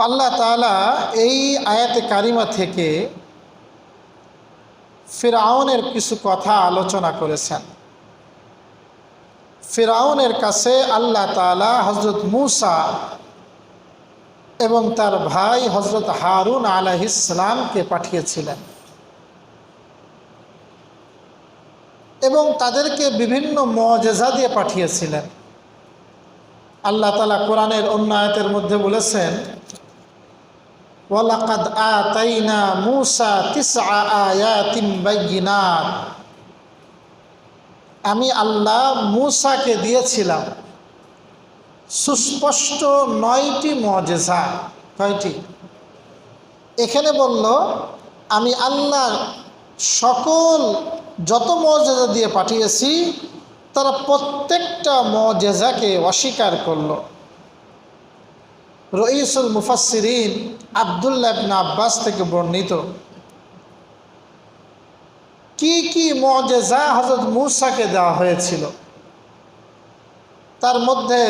আল্লাহ তালা এই আয়াতে কারিমা থেকে ফিরাউনের কিছু কথা আলোচনা করেছেন। ফিরাউনের কাছে আল্লাহ তাআলা হজরত মুসা এবং তার ভাই হজরত হারুন আলাহিসামকে পাঠিয়েছিলেন। এবং তাদেরকে বিভিন্ন মজেজা দিয়ে পাঠিয়েছিলেন। আল্লাহ তালা কোরআনের অন্য আয়াতের মধ্যে বলেছেন ওয়ালাকাদ আতাইনা মুসা তিসআ আয়াতিন বাইয়িনাত। আমি আল্লাহ মুসাকে দিয়েছিলাম। সুস্পষ্ট নয়টি মজেজা, কয়টি? এখানে বলল, আমি আল্লাহ সকল যত মজেজা দিয়ে পাঠিয়েছি, তারা প্রত্যেকটা মজেজাকে অস্বীকার করল। রইসুল মুফাসিরিন আবদুল্লাহ ইবনে আব্বাস থেকে বর্ণিত। কি কি মজেজা হজরত মুসাকে দেওয়া হয়েছিল? তার মধ্যে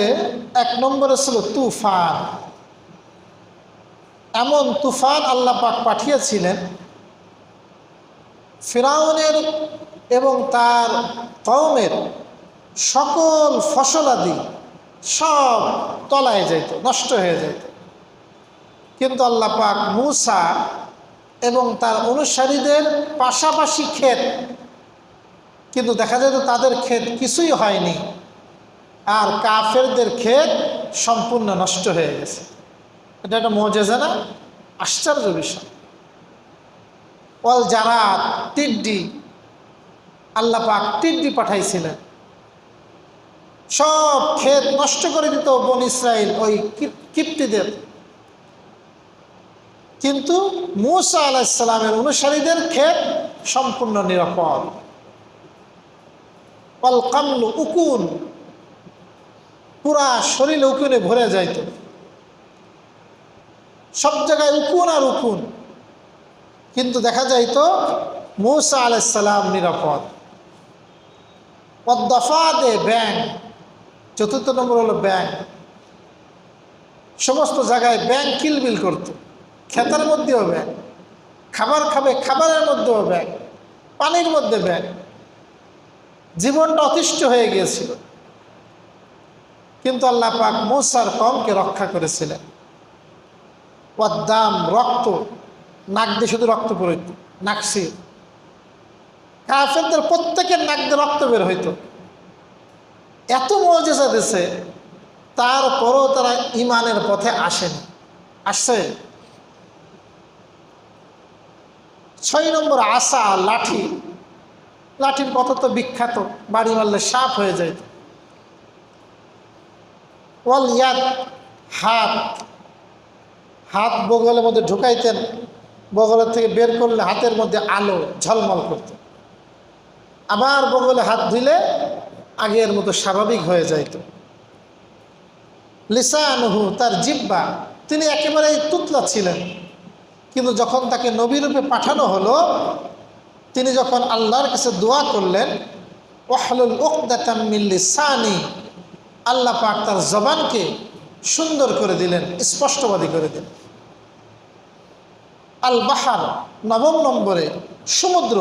এক নম্বরে ছিল তুফান। এমন তুফান আল্লাহ পাক পাঠিয়েছিলেন, ফিরাউনের এবং তার কওমের সকল ফসলাদি সব তলায় যাইত, নষ্ট হয়ে যাইত। কিন্তু আল্লাহ পাক মুসা এবং তার অনুসারীদের পাশাপাশি ক্ষেত, কিন্তু দেখা যেত তাদের ক্ষেত কিছুই হয়নি। আর কাফেরদের ক্ষেত সম্পূর্ণ নষ্ট হয়ে গেছে। এটা একটা মজেজা না? আশ্চর্য বিষয়। অল যারা টিড্ডি আল্লাহ পাক টিড্ডি পাঠাইছিলেন। সব ক্ষেত নষ্ট করে দিত বন ইসরায়েল ওই কিপ্তিদের কিন্তু মুসা আলাহিসাল্লামের অনুসারীদের ক্ষেত সম্পূর্ণ নিরাপদ। অল কামলু উকুন, পুরা শরীর উকুনে ভরে যাইত। সব জায়গায় উকুন আর উকুন। কিন্তু দেখা যাইত মৌসা আলাইসাল্লাম নিরাপদ। পদ্মফাদে ব্যাং চতুর্থ নম্বর হলো ব্যাং সমস্ত জায়গায় ব্যাং কিলবিল করত। খেতার মধ্যেও ব্যাং খাবার খাবে, খাবারের মধ্যেও ব্যাং পানির মধ্যে ব্যাং জীবনটা অতিষ্ঠ হয়ে গিয়েছিল। কিন্তু আল্লাহ পাক মৌসার কমকে রক্ষা করেছিলেন। পদ্মাম রক্ত, নাক দিয়ে শুধু রক্ত পড়িত নাকসি কাফেরদের প্রত্যেকের নাক দিয়ে রক্ত বের হইতো। এত মজেজা দিছে, তারপরও তারা ইমানের পথে আসেনি। আসছে? ছয় নম্বর আশা লাঠি। লাঠির কথা তো বিখ্যাত, বাড়ি মারলে সাপ হয়ে যায়। ওয়াল ইয়াদ, হাত। হাত বগলের মধ্যে ঢুকাইতেন, বগলের থেকে বের করলে হাতের মধ্যে আলো ঝলমল করত। আবার বগলে হাত ধুলে আগের মতো স্বাভাবিক হয়ে যাইত। লিসানহু, তার জিব্বা, তিনি একেবারেই তুতলা ছিলেন। কিন্তু যখন তাকে নবীরূপে পাঠানো হলো, তিনি যখন আল্লাহর কাছে দোয়া করলেন, ওয়াহলুল উকদাতামিল্লি সানি আল্লাহ পাক তার জবানকে সুন্দর করে দিলেন, স্পষ্টবাদী করে দিলেন। আল বাহার নবম নম্বরে সমুদ্র,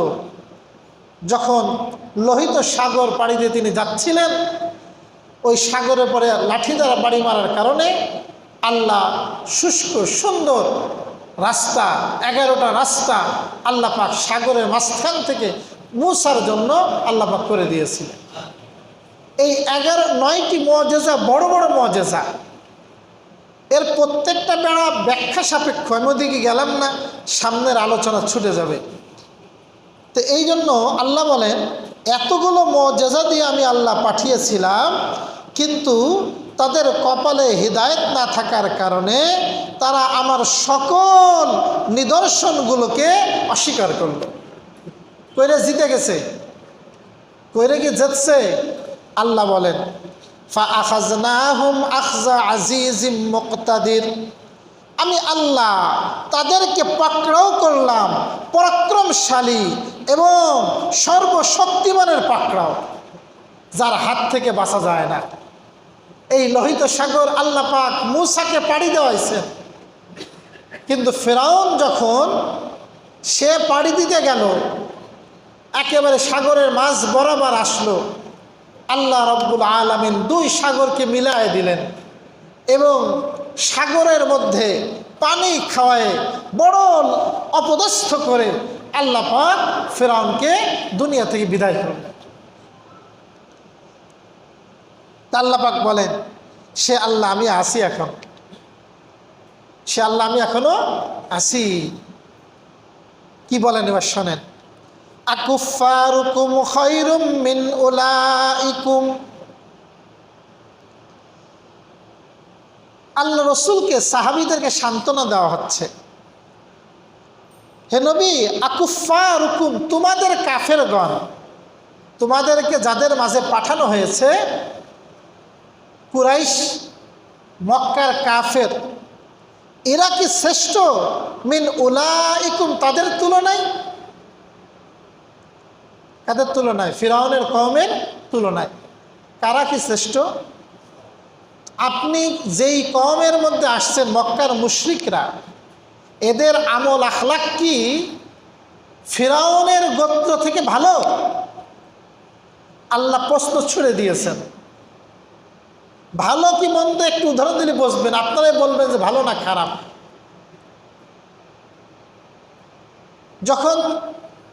যখন লোহিত সাগর পাড়ি দিয়ে তিনি যাচ্ছিলেন, ওই সাগরের পরে লাঠি দ্বারা বাড়ি মারার কারণে আল্লাহ শুষ্ক, সুন্দর রাস্তা, এগারোটা রাস্তা আল্লাহ পাক সাগরের মাঝখান থেকে মুসার জন্য আল্লাহ পাক করে দিয়েছিলেন। এই এগারো, নয়টি মজেজা বড় বড় মজেজা। এর প্রত্যেকটা বেড়া ব্যাখ্যা সাপেক্ষ। আমি ওদিকে গেলাম না, সামনের আলোচনা ছুটে যাবে। তো এই জন্য আল্লাহ বলেন, এতগুলো মজেজা দিয়ে আমি আল্লাহ পাঠিয়েছিলাম, কিন্তু তাদের কপালে হৃদায়ত না থাকার কারণে তারা আমার সকল নিদর্শনগুলোকে অস্বীকার করল। কইরে জিতে গেছে। কইরে কি জিতছে? আল্লাহ বলেন আখজা আমি আল্লাহ তাদেরকে পাকড়াও করলাম, পরাক্রমশালী এবং সর্বশক্তিমানের পাকড়াও, যার হাত থেকে বাঁচা যায় না। এই লোহিত সাগর আল্লাহ পাক মুসাকে পাড়ি দেওয়াইছেন। কিন্তু ফেরাউন যখন সে পাড়ি দিতে গেল, একেবারে সাগরের মাঝ বরাবর আসলো। আল্লাহ রব্বুল আলমিন দুই সাগরকে মিলায় দিলেন এবং সাগরের মধ্যে পানি খাওয়ায় বড় অপদস্থ করে আল্লাহ পাক ফেরাউনকে দুনিয়া থেকে বিদায় করলেন। আল্লাহ বলেন, সে আল্লাহ, আমি আসি এখন। সে আল্লাহ আমি এখনও আসি কি বলেন এবার শোনেন। মিন আল্লাহ রসুলকে, সাহাবিদেরকে সান্ত্বনা দেওয়া হচ্ছে। হে নবী আকুফারুকুম তোমাদের কাফের গণ তোমাদেরকে যাদের মাঝে পাঠানো হয়েছে, কুরাইশ, মক্কার কাফের এরা কি শ্রেষ্ঠ? মিন উলাইকুম, তাদের তুলনায়? কাদের তুলনায়? ফিরাউনের কমের তুলনায়। কারা কি শ্রেষ্ঠ? আপনি যেই কমের মধ্যে আসছেন, মক্কার মুশরিকরা, এদের আমল আখলাক কি? ফিরাউনের গোত্র থেকে ভালো? আল্লাহ প্রশ্ন ছুড়ে দিয়েছেন। ভালো কি মন্দ একটু উদাহরণ দিলে বসবেন। আপনারাই বলবেন যে ভালো না খারাপ। যখন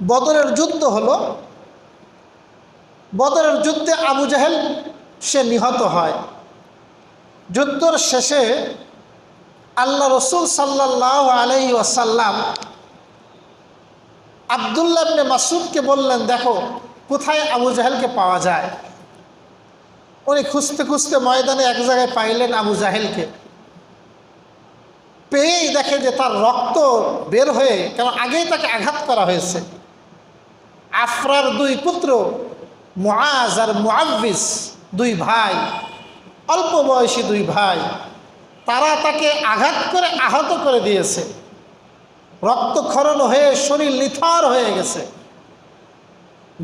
বদরের যুদ্ধ হলো, বদরের যুদ্ধে আবু জাহেল, সে নিহত হয়। যুদ্ধর শেষে আল্লাহ রসুল সাল্লাহ আলহি ওয়াসাল্লাম আবদুল্লাহ মাসুদকে বললেন, দেখো, কোথায় আবু জাহেলকে পাওয়া যায়? উনি খুঁজতে খুঁজতে ময়দানে এক জায়গায় পাইলেন আবু জাহেলকে। পেয়েই দেখে যে তার রক্ত বের হয়ে কেন আগেই তাকে আঘাত করা হয়েছে। আফরার দুই পুত্র, মুআজ আর মুআব্বিস দুই ভাই, অল্প বয়সী দুই ভাই, তারা তাকে আঘাত করে আহত করে দিয়েছে। রক্তক্ষরণ হয়ে শরীর নিথর হয়ে গেছে।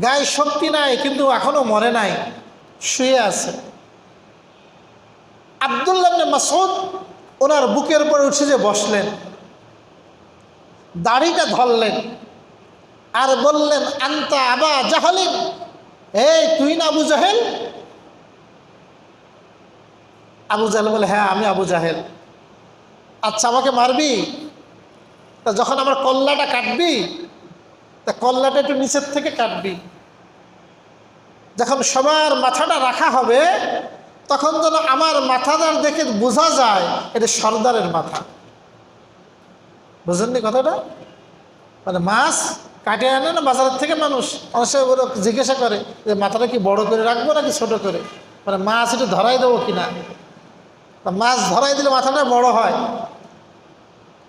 গায়ে শক্তি নাই, কিন্তু এখনও মরে নাই। শুয়ে আছে। আবদুল্লাহ মাসুদ ওনার বুকের উপরে উঠে যে বসলেন, দাড়িটা ধরলেন আর বললেন, আন্তা আবা জাহালিন? এই, তুই না আবু জাহেল? আবু জাহেল বলে হ্যাঁ আমি আবু জাহেল। আচ্ছা আমাকে মারবি? তা যখন আমার কল্লাটা কাটবি, তা কল্লাটা একটু নিচের থেকে কাটবি। যখন সবার মাথাটা রাখা হবে, তখন যেন আমার মাথাদার দেখে বোঝা যায়, এটা সর্দারের মাথা। বুঝেননি কথাটা? মানে মাছ কাটে আনে না বাজারের থেকে মানুষ? অনেক ওরা জিজ্ঞাসা করে যে, মাথাটা কি বড় করে রাখব নাকি ছোট করে? মানে মাছ একটু ধরাই দেবো কিনা? মাছ ধরাই দিলে মাথাটা বড় হয়।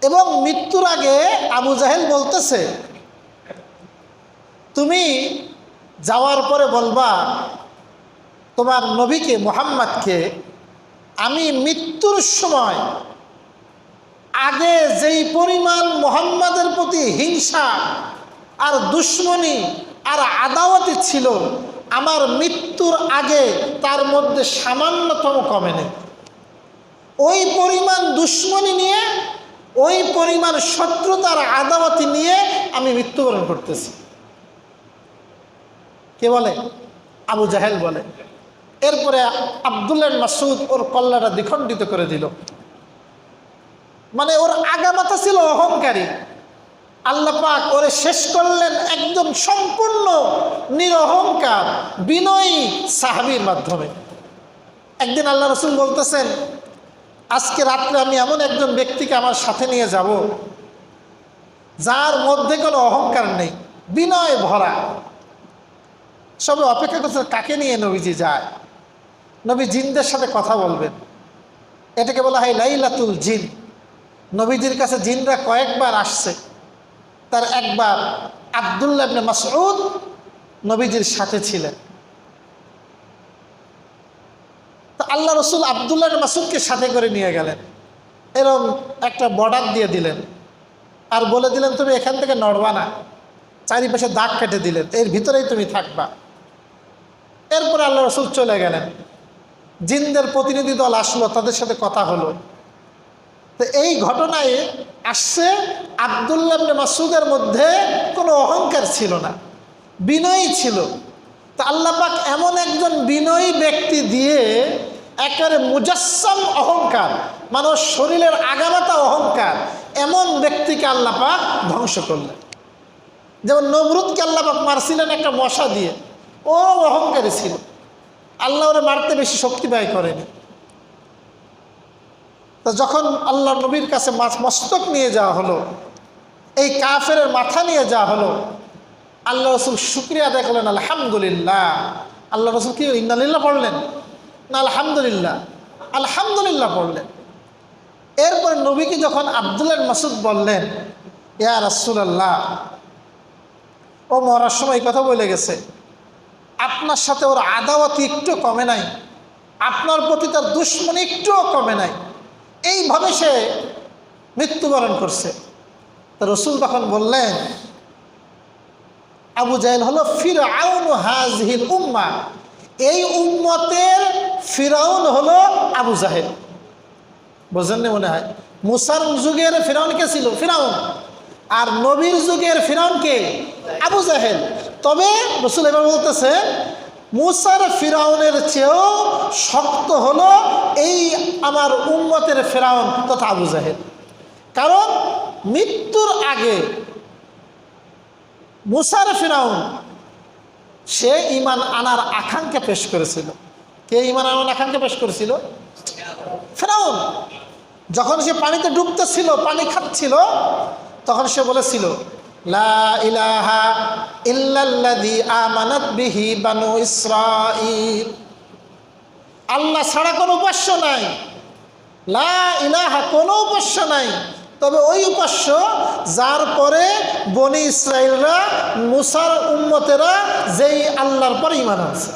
এবং মৃত্যুর আগে আবু জাহেল বলতেছে, তুমি যাওয়ার পরে বলবা, তোমার নবীকে, মোহাম্মদকে আমি মৃত্যুর সময় আগে যেই পরিমাণ মোহাম্মদের প্রতি হিংসা আর দুশ্মনী আর আদাওয়াতি ছিল, আমার মৃত্যুর আগে তার মধ্যে সামান্যতম কমে নেই। ওই পরিমাণ দুশ্মনী নিয়ে, ওই পরিমাণ শত্রুতার আদাওয়াতি নিয়ে আমি মৃত্যুবরণ করতেছি। কে বলে? আবু জাহেল বলে। এরপরে আবদুল্লাহ মাসুদ ওর কল্লাটা দ্বিখণ্ডিত করে দিল। মানে ওর আগামাথা ছিল অহংকারী। আল্লাহ পাক ওরে শেষ করলেন একদম সম্পূর্ণ নিরহংকার, বিনয়ী সাহাবির মাধ্যমে। একদিন আল্লাহ রসুল বলতেছেন, আজকে রাত্রে আমি এমন একজন ব্যক্তিকে আমার সাথে নিয়ে যাব, যার মধ্যে কোনো অহংকার নেই, বিনয় ভরা। সবে অপেক্ষা করছে কাকে নিয়ে নবীজি যায়? নবী জিনদের সাথে কথা বলবেন। এটাকে বলা হয় লাইলাতুল জিন। নবীজির কাছে জিনরা কয়েকবার আসছে। তার একবার আবদুল্লাহ মাসউদ নবীজির সাথে ছিলেন। তো আল্লাহ রসুল আবদুল্লাহ মাসুদকে সাথে করে নিয়ে গেলেন এরম একটা বর্ডার দিয়ে দিলেন আর বলে দিলেন, তুমি এখান থেকে নড়বা না। চারিপাশে দাগ কেটে দিলেন। এর ভিতরেই তুমি থাকবা। এরপরে আল্লাহ রসুল চলে গেলেন। জিনদের প্রতিনিধি দল আসলো, তাদের সাথে কথা হলো। তো এই ঘটনায় আসছে আবদুল্লাহ মাসুদের মধ্যে কোনো অহংকার ছিল না বিনয়ী ছিল। তা আল্লাপাক এমন একজন বিনয়ী ব্যক্তি দিয়ে একেবারে মুজাসম অহংকার, মানুষ শরীরের আগামাতা অহংকার, এমন ব্যক্তিকে আল্লাপাক ধ্বংস করলেন। যেমন নমরুদকে আল্লাপাক মারছিলেন একটা মশা দিয়ে। ও অহংকারী ছিল। আল্লাহ ওরা মারতে বেশি শক্তি ব্যয় করেনি। তো যখন আল্লাহ নবীর কাছে মাছ মস্তক নিয়ে যাওয়া হলো, এই কাফের মাথা নিয়ে যাওয়া হলো, আল্লাহ রসুল শুক্রিয়া আদায় করলেন, আলহামদুলিল্লাহ। আল্লাহ রসুল কি ইন্দালিল্লাহ পড়লেন? না, আলহামদুলিল্লাহ। আলহামদুলিল্লাহ পড়লেন। এরপরে নবীকে যখন আবদুল্লাহ মাসুদ বললেন, ইয়া রাসুলাল্লাহ, ও মরার সময় কথা বলে গেছে। আপনার সাথে ওর আদাওয়াতি একটু কমে নাই। আপনার প্রতি তার দুশ্মনী একটুও কমে নাই। এইভাবে সে মৃত্যুবরণ করছে। তা রসুল তখন বললেন, আবু জাহেল হলো ফির আউন হাজহিল উম্মা। এই উম্মতের ফিরাউন হলো আবু জাহেল। বোঝেননি মনে হয়? মুসার যুগের ফিরাউন কে ছিল? ফিরাউন আর নবীর যুগের ফিরাউন কে? আবু জাহেল। তবে রসুল এবার বলতেছে, মুসার ফিরাউনের চেয়েও শক্ত হলো এই আমার উম্মতের ফেরাউন তথা আবু জাহেল। কারণ মৃত্যুর আগে মুসার ফিরাউন, সে ইমান আনার আকাঙ্ক্ষা পেশ করেছিল। কে ইমান আনার আকাঙ্ক্ষা পেশ করেছিল? ফেরাউন। যখন সে পানিতে ডুবতেছিল, পানি খাচ্ছিল, তখন সে বলেছিল লা ইলাহা ইল্লাল্লাযী আমানাত বিহি বানু ইসরাঈল। আল্লাহ ছাড়া কোনো উপাস্য নাই। লা ইলাহা কোনো উপাস্য নাই। তবে ওই উপাস্য যার পরে বনি ইসরায়েলরা মুসার উম্মতেরা যেই আল্লাহর পরে ইমান আছে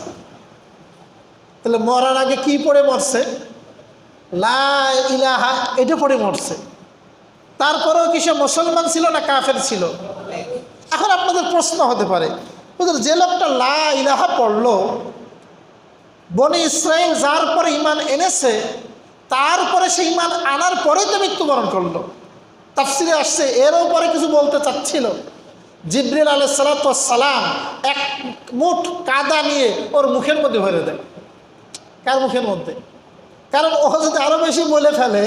তাহলে মরার আগে কি পড়ে মরছে? লা ইলাহা এটা পড়ে মরছে। তারপরেও কি সে মুসলমান ছিল না কাফের ছিল? এখন আপনাদের প্রশ্ন হতে পারে, বুঝলেন, যে লোকটা লা ইলাহা পড়ল, বনি ইসরায়েল যার পরে ইমান এনেছে তারপরে সে ইমান আনার পরেই তো মৃত্যুবরণ করল। তাফসিরে আসছে, এর পরে কিছু বলতে চাচ্ছিল। জিব্রিল আলহ সালাম এক মুঠ কাদা নিয়ে ওর মুখের মধ্যে ভরে দেয়। কার মুখের মধ্যে? কারণ ও যদি আরও বেশি বলে ফেলে,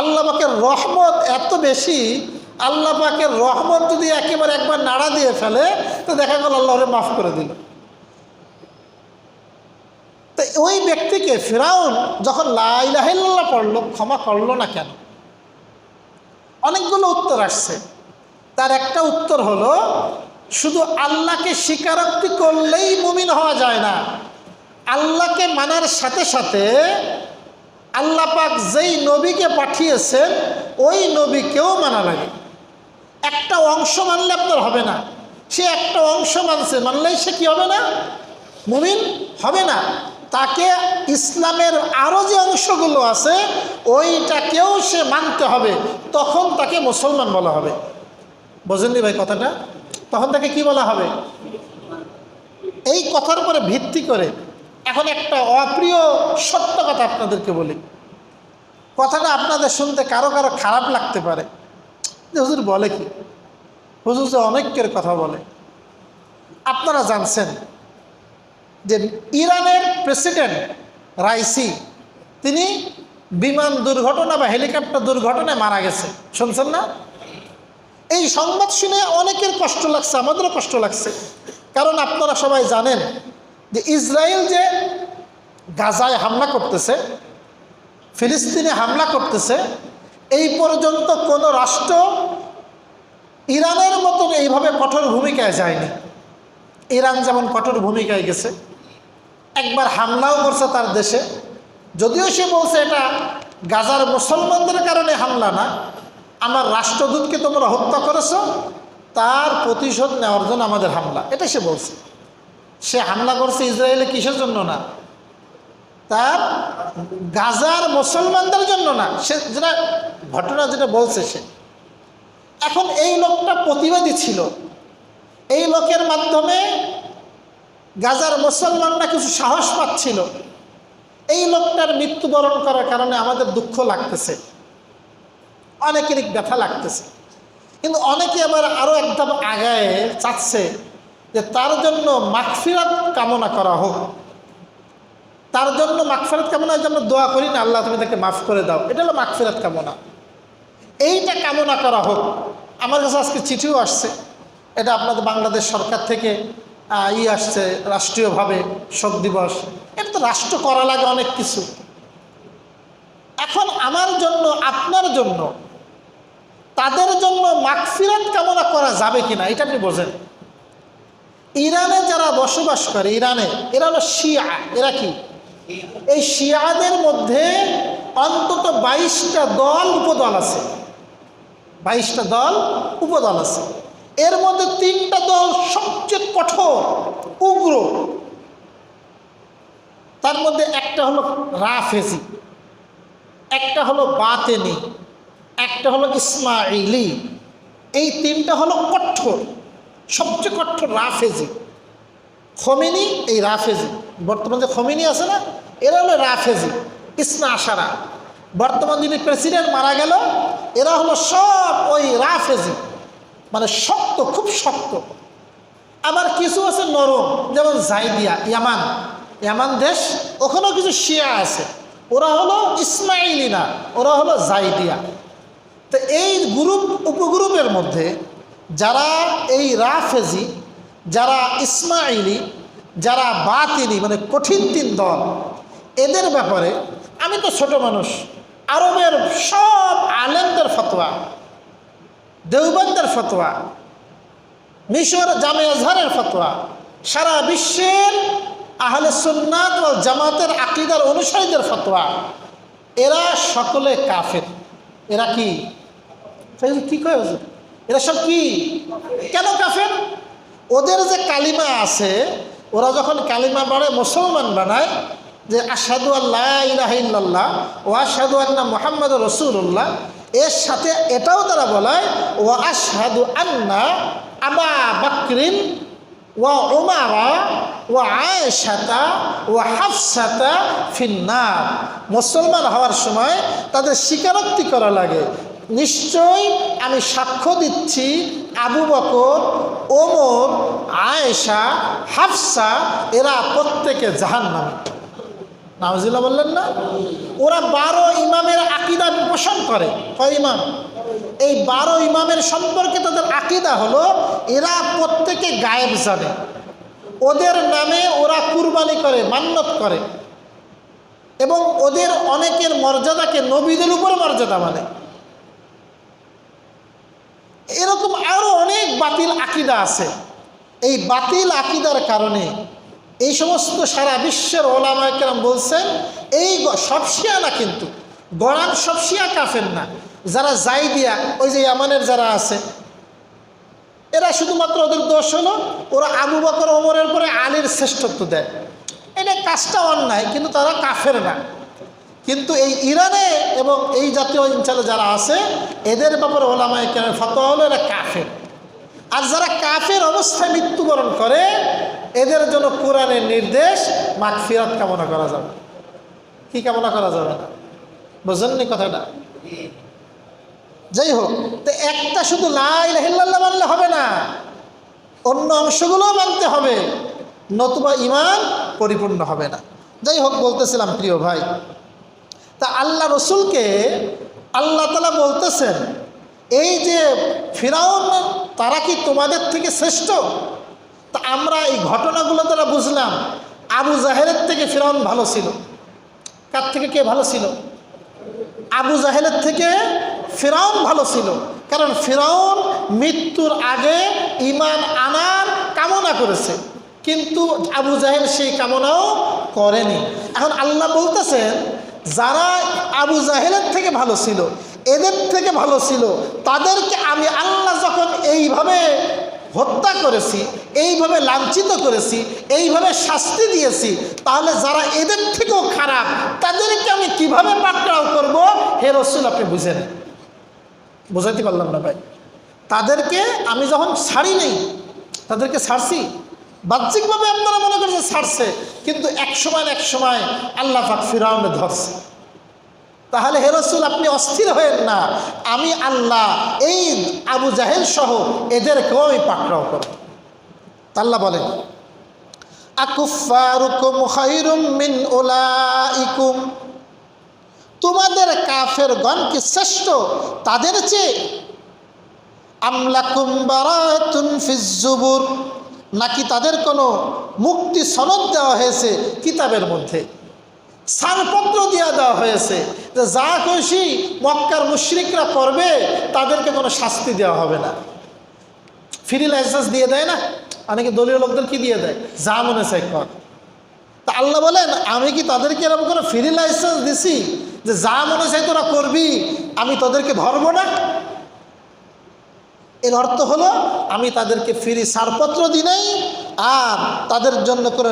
আল্লাহ রহমত এত বেশি আল্লাহ পাকের রহমত যদি একেবারে একবার নাড়া দিয়ে ফেলে, তো দেখা গেল আল্লাহরে মাফ করে দিল। তো ওই ব্যক্তিকে ফেরাউন যখন লাইলাহিল্লাহ পড়ল, ক্ষমা করল না কেন? অনেকগুলো উত্তর আসছে। তার একটা উত্তর হলো, শুধু আল্লাহকে স্বীকারোক্তি করলেই মুমিন হওয়া যায় না। আল্লাহকে মানার সাথে সাথে আল্লাহ পাক যেই নবীকে পাঠিয়েছেন, ওই নবীকেও মানা লাগে। একটা অংশ মানলে আপনার হবে না। সে একটা অংশ মানছে, মানলেই সে কি হবে না? মুমিন হবে না। তাকে ইসলামের আরও যে অংশগুলো আছে, ওইটাকেও সে মানতে হবে। তখন তাকে মুসলমান বলা হবে। বোঝেননি ভাই কথাটা? তখন তাকে কি বলা হবে? এই কথার উপরে ভিত্তি করে এখন একটা অপ্রিয় সত্য কথা আপনাদেরকে বলি। কথাটা আপনাদের শুনতে কারও কারও খারাপ লাগতে পারে। হুজুর বলে কি? হুজুর যে অনেকের কথা বলে। আপনারা জানছেন যে ইরানের প্রেসিডেন্ট রাইসি, তিনি বিমান দুর্ঘটনা বা হেলিকপ্টার দুর্ঘটনায় মারা গেছে। শুনছেন না? এই সংবাদ শুনে অনেকের কষ্ট লাগছে, আমাদেরও কষ্ট লাগছে। কারণ আপনারা সবাই জানেন যে ইসরায়েল যে গাজায় হামলা করতেছে, ফিলিস্তিনে হামলা করতেছে, এই পর্যন্ত কোনো রাষ্ট্র ইরানের মতন এইভাবে কঠোর ভূমিকায় যায়নি। ইরান যেমন কঠোর ভূমিকায় গেছে, একবার হামলাও করছে তার দেশে। যদিও সে বলছে এটা গাজার মুসলমানদের কারণে হামলা না, আমার রাষ্ট্রদূতকে তোমরা হত্যা করেছ, তার প্রতিশোধ নেওয়ার জন্য আমাদের হামলা। এটা সে বলছে। সে হামলা করছে ইসরায়েলে কিসের জন্য না? তার গাজার মুসলমানদের জন্য না। সে যেটা ঘটনা যেটা বলছে সে। এখন এই লোকটা প্রতিবাদী ছিল। এই লোকের মাধ্যমে গাজার মুসলমানরা কিছু সাহস পাচ্ছিল। এই লোকটার মৃত্যুবরণ করার কারণে আমাদের দুঃখ লাগতেছে। অনেকেরই ব্যথা লাগতেছে। কিন্তু অনেকে আবার আরও একদম আগায় চাচ্ছে যে তার জন্য মাগফিরাত কামনা করা হোক। তার জন্য মাগফিরাত কামনার জন্য দোয়া করি না, আল্লাহ তুমি তাকে মাফ করে দাও। এটা হলো মাকফিরাত কামনা। এইটা কামনা করা হোক। আমার কাছে আজকে চিঠিও আসছে। এটা আপনাদের বাংলাদেশ সরকার থেকে ই আসছে রাষ্ট্রীয়ভাবে শোক দিবস। এটা তো রাষ্ট্র করা লাগে অনেক কিছু। এখন আমার জন্য, আপনার জন্য, তাদের জন্য মাগফিরাত কামনা করা যাবে কিনা, এটা আপনি বোঝেন। ইরানে যারা বসবাস করে, ইরানে, এরা হলো শিয়া, এরা কি? এই শিয়াদের মধ্যে অন্তত বাইশটা দল, উপদল আছে। বাইশটা দল উপদল আছে। এর মধ্যে তিনটা দল সবচেয়ে কঠোর, উগ্র। তার মধ্যে একটা হলো রাফেজি, একটা হলো বাতেনি, একটা হলো ইসমাইলি এই তিনটা হলো কঠোর, সবচেয়ে কঠোর রাফেজি। খমিনি, এই রাফেজি। বর্তমানে খমিনি আছে না, এরা হলো রাফেজি, ইসনা আশারা। বর্তমান যিনি প্রেসিডেন্ট মারা গেল, এরা হলো সব ওই রাফেজি মানে শক্ত, খুব শক্ত। আবার কিছু আছে নরম, যেমন জাইদিয়া, ইয়ামান। ইয়ামান দেশ, ওখানেও কিছু শিয়া আছে। ওরা হলো ইসমাইলি না ওরা হলো জাইদিয়া। তো এই গ্রুপ, উপগ্রুপের মধ্যে যারা এই রাফেজি যারা ইসমাইলি, যারা বাতিনি মানে কঠিন তিন দল, এদের ব্যাপারে আমি তো ছোট মানুষ আরবের সব আলেমদের ফতোয়া, দেওবন্দের ফতোয়া, মিশর জামে আজহারের ফতোয়া, সারা বিশ্বের আহলে সুন্নাত ও জামাতের আকিদার অনুসারীদের ফতোয়া। এরা সকলে কাফের। এরা কি? তাহলে কি কয় হুজুর? এরা সব কি? কেন কাফের? ওদের যে কালিমা আছে, ওরা যখন কালিমা বাড়ে মুসলমান বানায় যে আসাদু আল্লাহ ইলাহিল্লাহ ও আসাদু আন্না মোহাম্মদ রসুল্লাহ এর সাথে এটাও তারা বলায়, ও আসাদু আন্না আবা বাকরিন ও উমারা ও আয়েশাতা ও হাফসাতা ফিন্নার। মুসলমান হওয়ার সময় তাদের স্বীকারোক্তি করা লাগে নিশ্চয় আমি সাক্ষ্য দিচ্ছি আবু বকর, ওমর, আয়েশা, হাফসা, এরা প্রত্যেকে জাহান্নামী। নাওজিল্লা বললেন না? ওরা বারো ইমামের আকিদা পোষণ করে। কয় ইমাম? এই বারো ইমামের সম্পর্কে তাদের আকিদা হলো, এরা প্রত্যেকে গায়েব জানে। ওদের নামে ওরা কুরবানি করে মান্যত করে। এবং ওদের অনেকের মর্যাদাকে নবীদের উপর মর্যাদা মানে। এরকম আরও অনেক বাতিল আকিদা আছে। এই বাতিল আকিদার কারণে এই সমস্ত সারা বিশ্বের ওলামায়াম বলছেন, এই গ- সব শিয়া না কিন্তু গড়ান সব শিয়া কাফের না। যারা যাই দিয়া ওই যে ইয়ামানের যারা আছে, এরা শুধুমাত্র ওদের দোষ হলো, ওরা আবু বকর, ওমরের পরে আলীর শ্রেষ্ঠত্ব দেয়। এটা কাজটা অন্যায়, কিন্তু তারা কাফের না। কিন্তু এই ইরানে এবং এই জাতীয় অঞ্চলে যারা আছে, এদের ব্যাপারে ওলামায় কেন ফতোয়া হলো এরা কাফের। আর যারা কাফের অবস্থায় মৃত্যুবরণ করে, এদের জন্য কোরআনের নির্দেশ মাগফিরাত কামনা করা যাবে। কি কামনা করা যাবে? না বুঝলেননি কথাটা? যাই হোক, তো একটা শুধু লাইল্লাহ মানলে হবে না, অন্য অংশগুলোও মানতে হবে। নতুবা ইমান পরিপূর্ণ হবে না। যাই হোক, বলতেছিলাম প্রিয় ভাই, তা আল্লাহ রসুলকে আল্লাহ তালা বলতেছেন, এই যে ফিরাউন তারা কি তোমাদের থেকে শ্রেষ্ঠ? তা আমরা এই ঘটনাগুলো তারা বুঝলাম। আবু জাহেরের থেকে ফিরাউন ভালো ছিল। কার থেকে কে ভালো ছিল? আবু জাহেলের থেকে ফেরাউন ভালো ছিল। কারণ ফেরাউন মৃত্যুর আগে ইমান আনার কামনা করেছে। কিন্তু আবু জাহেল সেই কামনাও করেনি। এখন আল্লাহ বলতেছেন, যারা আবু জাহেলের থেকে ভালো ছিল এদের থেকে ভালো ছিল। তাদেরকে আমি আল্লাহ যখন এইভাবে হত্যা করেছি, এইভাবে লাঞ্ছিত করেছি, এইভাবে শাস্তি দিয়েছি, তাহলে যারা এদের থেকেও খারাপ, তাদেরকে আমি কীভাবে পাকড়াও করব? হে রসুল, আপনি বুঝেন। বুঝাইতে পারলাম না ভাই। তাদেরকে আমি যখন ছাড়ি নেই, তাদেরকে ছাড়ছি? বাহ্যিকভাবে আপনারা মনে করছে ছাড়ছে, কিন্তু এক সময় এক সময় আল্লাহ ফিরাউনে ধরছে। তাহলে হেরসুল আপনি অস্থির হয়েন না। আমি আল্লাহ, এই আবু জাহেল সহ এদেরকেও আমি পাকড়াও করব। তা আল্লাহ বলেন মিন উলাইকুম। তোমাদের কাফের গণ কি শ্রেষ্ঠ তাদের চেয়ে আমলাকুম বারাতুন নাকি তাদের কোনো মুক্তি সনদ দেওয়া হয়েছে কিতাবের মধ্যে? ছাড়পত্র দেওয়া দেওয়া হয়েছে। যে যা খুশি মক্কার মুশরিকরা করবে, তাদেরকে কোনো শাস্তি দেওয়া হবে না। ফ্রি লাইসেন্স দিয়ে দেয় না? অনেকে দলীয় লোকদের কি দিয়ে দেয়? যা মনে চাই কর। তা আল্লাহ বলেন, আমি কি তাদেরকে এরকম কোনো ফ্রি লাইসেন্স দিছি? যে যা মনে চাই তোরা করবি, আমি তাদেরকে ধরবো না? এর অর্থ হলো, আমি তাদেরকে ফ্রি ছাড়পত্র দিই নাই, আর তাদের জন্য কোনো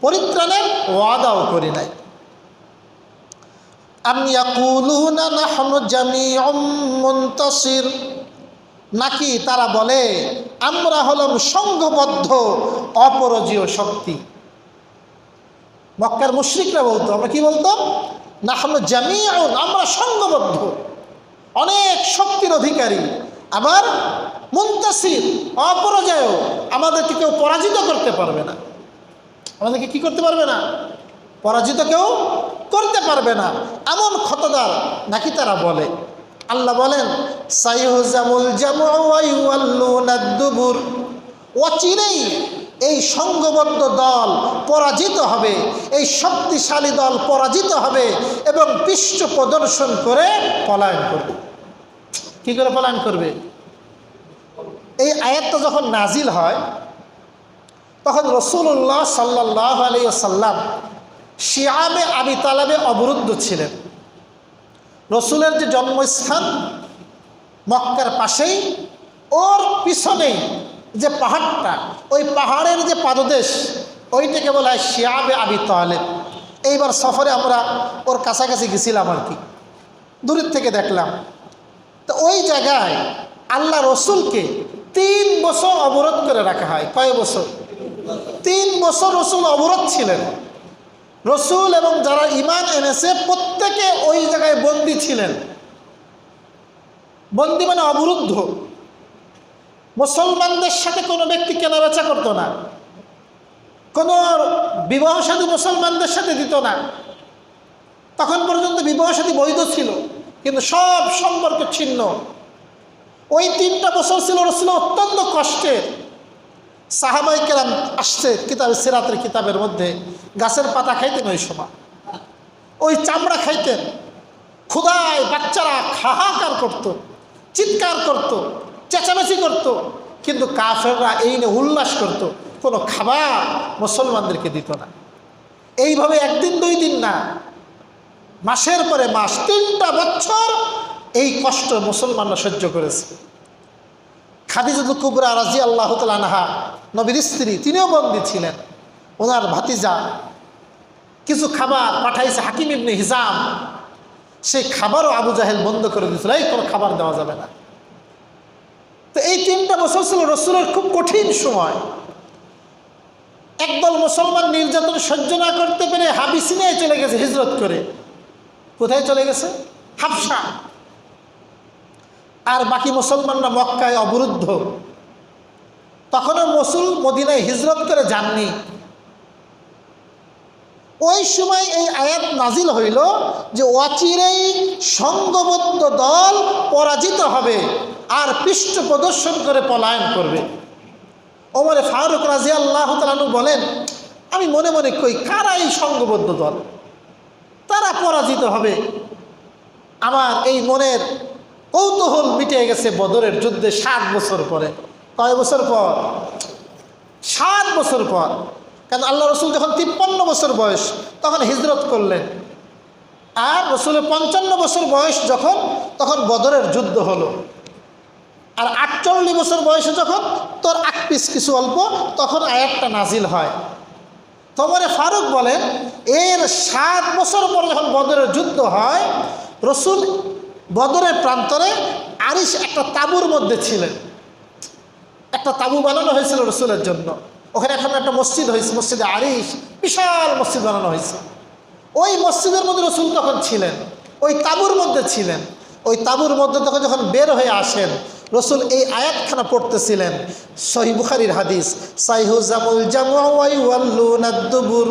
পরিত্রাণের ওয়াদাও করি নাই। নাকি তারা বলে, আমরা হলাম সংঘবদ্ধ, অপরাজীয় শক্তি। মক্কার মুশ্রিকরা বলতো, আমরা কি বলতাম? নাহনু জামিউন, আমরা সংঘবদ্ধ। অনেক শক্তির অধিকারী। আবার মুন্তাসির, অপরাজয়, আমাদেরকে কেউ পরাজিত করতে পারবে না। আমাদেরকে কি করতে পারবে না? পরাজিত কেউ করতে পারবে না। এমন ক্ষতদার নাকি তারা বলে? আল্লাহ বলেন অচিরেই এই সংঘবদ্ধ দল পরাজিত হবে, এই শক্তিশালী দল পরাজিত হবে এবং পৃষ্ঠ প্রদর্শন করে পলায়ন করবে। কি করে পলায়ন করবে? এই আয়াতটা যখন নাজিল হয়, তখন রসুল্লাহ সাল্লাহ আলী সাল্লাম শিয়াবে আবি তালাবে অবরুদ্ধ ছিলেন। রসুলের যে জন্মস্থান মক্কার পাশেই, ওর পিছনেই যে পাহাড়টা, ওই পাহাড়ের যে পাদদেশ, ওইটাকে বলা হয় শিয়াবে আবি তালেব। এইবার সফরে আমরা ওর কাছাকাছি গেছিলাম আর কি। দূরের থেকে দেখলাম। তো ওই জায়গায় আল্লাহ রসুলকে তিন বছর অবরোধ করে রাখা হয়। কয় বছর? তিন বছর রসুল অবরোধ ছিলেন। রসুল এবং যারা ইমান এনেছে, প্রত্যেকে ওই জায়গায় বন্দি ছিলেন। বন্দি মানে অবরুদ্ধ। মুসলমানদের সাথে কোনো ব্যক্তি কেনাবেচা করতো না। কোনো বিবাহ সাথী মুসলমানদের সাথে দিত না। তখন পর্যন্ত বিবাহ সাথী বৈধ ছিল, কিন্তু সব সম্পর্ক ছিন্ন। ওই তিনটা বছর ছিল রসুল অত্যন্ত কষ্টের। সাহাবাই কেরাম আসছে কিতাব, সিরাতের কিতাবের মধ্যে, গাছের পাতা খাইতেন ওই সময়। ওই চামড়া খাইতেন। ক্ষুদায় বাচ্চারা হাহাকার করত, চিৎকার করত, চেঁচামেচি করত। কিন্তু কাফেররা এই নিয়ে উল্লাস করত, কোনো খাবার মুসলমানদেরকে দিত না। এইভাবে একদিন, দুই দিন না, মাসের পরে মাস, তিনটা বছর এই কষ্ট মুসলমানরা সহ্য করেছে। খাদিজুল কুবরা রাজি আল্লাহ তালানহা নবীর স্ত্রী, তিনিও বন্দী ছিলেন। ওনার ভাতিজা কিছু খাবার পাঠাইছে হাকিম ইবনে হিজাম। সেই খাবারও আবু জাহেল বন্ধ করে দিয়েছিল, এই কোনো খাবার দেওয়া যাবে না। তো এই তিনটা বছর ছিল রসুলের খুব কঠিন সময়। একদল মুসলমান নির্যাতন সহ্য না করতে পেরে হাবিসিনায় চলে গেছে হিজরত করে। কোথায় চলে গেছে? হাফসা আর বাকি মুসলমানরা মক্কায় অবরুদ্ধ। তখনও মসুল মদিনায় হিজরত করে যাননি। ওই সময় এই আয়াত নাজিল হইল যে অচিরেই সংঘবদ্ধ দল পরাজিত হবে আর পৃষ্ঠ প্রদর্শন করে পলায়ন করবে। ওমরে ফারুক রাজি আল্লাহ তালু বলেন, আমি মনে মনে কই, কারা এই সংঘবদ্ধ দল? তারা পরাজিত হবে। আমার এই মনের কৌতূহল মিটে গেছে বদরের যুদ্ধে সাত বছর পরে। কয় বছর পর? সাত বছর পর। কারণ আল্লাহ রসুল যখন তিপ্পান্ন বছর বয়স, তখন হিজরত করলেন। আর রসুলের পঞ্চান্ন বছর বয়স যখন, তখন বদরের যুদ্ধ হলো। আর আটচল্লিশ বছর বয়সে যখন তোর আট পিস কিছু অল্প, তখন আয়াতটা নাজিল হয়। তোমারে ফারুক বলেন, এর সাত বছর পর যখন বদরের যুদ্ধ হয়, রসুল বদরের প্রান্তরে আরিস একটা তাঁবুর মধ্যে ছিলেন। একটা তাঁবু বানানো হয়েছিল রসুলের জন্য। ওখানে এখন একটা মসজিদ হয়েছে, মসজিদে আরিস বিশাল মসজিদ বানানো হয়েছে। ওই মসজিদের মধ্যে রসুল তখন ছিলেন, ওই তাবুর মধ্যে ছিলেন। ওই তাবুর মধ্যে তখন যখন বের হয়ে আসেন, রসুল এই আয়াতখানা পড়তেছিলেন সহি বুখারির হাদিস সাইহুজামুল জামুয়াল্লুনাদ্দুবুর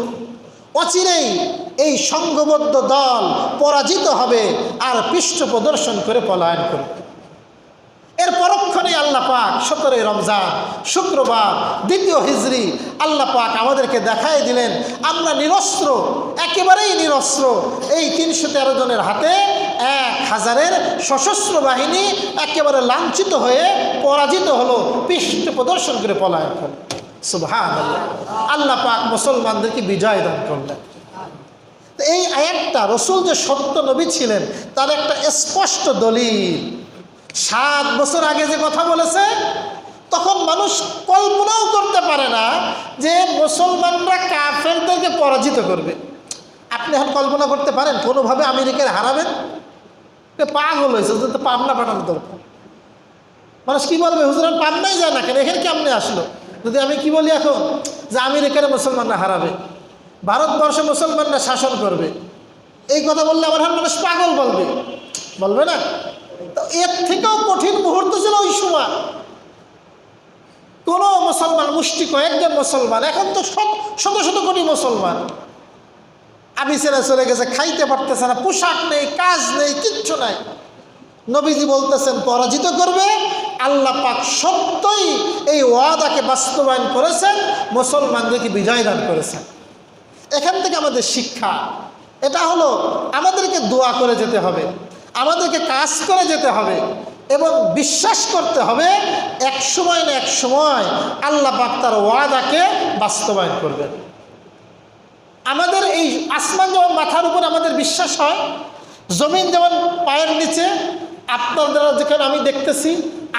অচিরেই এই সংঘবদ্ধ দল পরাজিত হবে আর পৃষ্ঠ প্রদর্শন করে পলায়ন করবে। এর পরক্ষণে আল্লাহ পাক সতেরোই রমজান, শুক্রবার, দ্বিতীয় হিজড়ি আল্লাহ পাক আমাদেরকে দেখাই দিলেন, আমরা নিরস্ত্র, একেবারেই নিরস্ত্র এই তিনশো তেরো জনের হাতে এক হাজারের সশস্ত্র বাহিনী একেবারে লাঞ্ছিত হয়ে পরাজিত হলো, পৃষ্ঠ প্রদর্শন করে পলায়ন করল। সুবহান আল্লাহ পাক মুসলমানদেরকে বিজয় দান করলেন। এই আয়াতটা রসুল যে সত্য নবী ছিলেন, তার একটা স্পষ্ট দলিল। সাত বছর আগে যে কথা বলেছে, তখন মানুষ কল্পনাও করতে পারে না যে মুসলমানরা কাফেরদেরকে পরাজিত করবে। আপনি এখন কল্পনা করতে পারেন, কোনোভাবে আমেরিকার হারাবেন? পাগল হয়েছে তো পাবনা পাঠানো দরকার। মানুষ কি বলবে হুজুরান পাবনাই যায় না কেন? এখানে কেমনে আসলো? যদি আমি কি বলি এখন? যে আমেরিকার মুসলমানরা হারাবে ভারতবর্ষে মুসলমানরা শাসন করবে, এই কথা বললে আমার এখন মানুষ পাগল বলবে। বলবে না? তো এর থেকেও কঠিন মুহূর্ত ছিল ওই সময়। কোনো মুসলমান মুষ্টি কয়েকজন মুসলমান, এখন তো শত শত কোটি মুসলমান। আমি ছেড়ে চলে গেছে, খাইতে পারতেছে না, পোশাক নেই, কাজ নেই, কিচ্ছু নাই। নবীজি বলতেছেন, পরাজিত করবে আল্লাহ পাক সত্যই এই ওয়াদাকে বাস্তবায়ন করেছেন, মুসলমানদেরকে বিজয় দান করেছেন। এখান থেকে আমাদের শিক্ষা, এটা হলো আমাদেরকে দোয়া করে যেতে হবে, আমাদেরকে কাজ করে যেতে হবে এবং বিশ্বাস করতে হবে এক সময় না এক সময় আল্লাহ পাক তার ওয়াদাকে বাস্তবায়ন করবেন। আমাদের এই আসমান যেমন মাথার উপর আমাদের বিশ্বাস হয়, জমিন যেমন পায়ের নিচে, আপনারা যেখানে আমি দেখতেছি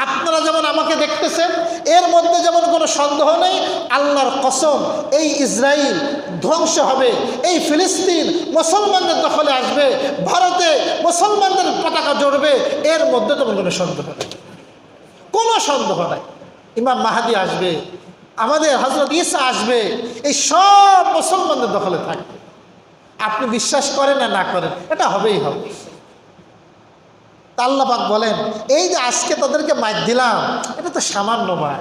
আপনারা যেমন আমাকে দেখতেছেন, এর মধ্যে যেমন কোনো সন্দেহ নেই, আল্লাহর কসম, এই ইসরায়েল ধ্বংস হবে, এই ফিলিস্তিন মুসলমানদের দখলে আসবে, ভারতে মুসলমানদের পতাকা জড়বে, এর মধ্যে তেমন কোনো সন্দেহ নেই। কোনো সন্দেহ নাই। ইমাম মাহাদি আসবে, আমাদের হজরত ঈসা আসবে, এই সব মুসলমানদের দখলে থাকবে। আপনি বিশ্বাস করেন না না করেন, এটা হবেই হবে। তা আল্লাহ পাক বলেন, এই যে আজকে তাদেরকে মার দিলাম, এটা তো সামান্য মার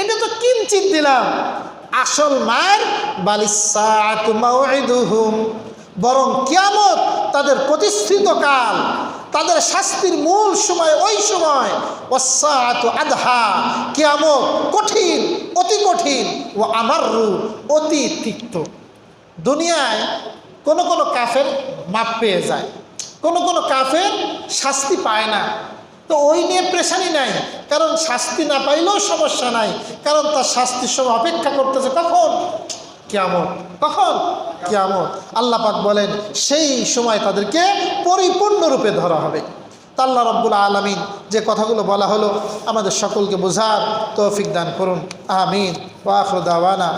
এটা তো কিঞ্চিত দিলাম। আসল মার বালিসাহুম বরং কিয়ামত তাদের প্রতিষ্ঠিত কাল তাদের শাস্তির মূল সময় ওই সময়। ওসাত আধা কিয়ামত কঠিন, অতি কঠিন। ও আমার রূপ অতি তিক্ত। দুনিয়ায় কোনো কোনো কাফের মাপ পেয়ে যায়। কোনো কোনো কাফের শাস্তি পায় না। তো ওই নিয়ে প্রেশানি নাই। কারণ শাস্তি না পাইলেও সমস্যা নাই। কারণ তার শাস্তির সময় অপেক্ষা করতেছে কখন? কেমন কখন? কেমন আল্লাহ পাক বলেন, সেই সময় তাদেরকে পরিপূর্ণরূপে ধরা হবে। তা আল্লাহ রব্বুল আলমিন যে কথাগুলো বলা হলো, আমাদের সকলকে বোঝার তৌফিক দান করুন। আমিন। ওয়াফরুদ্দাওয়ানা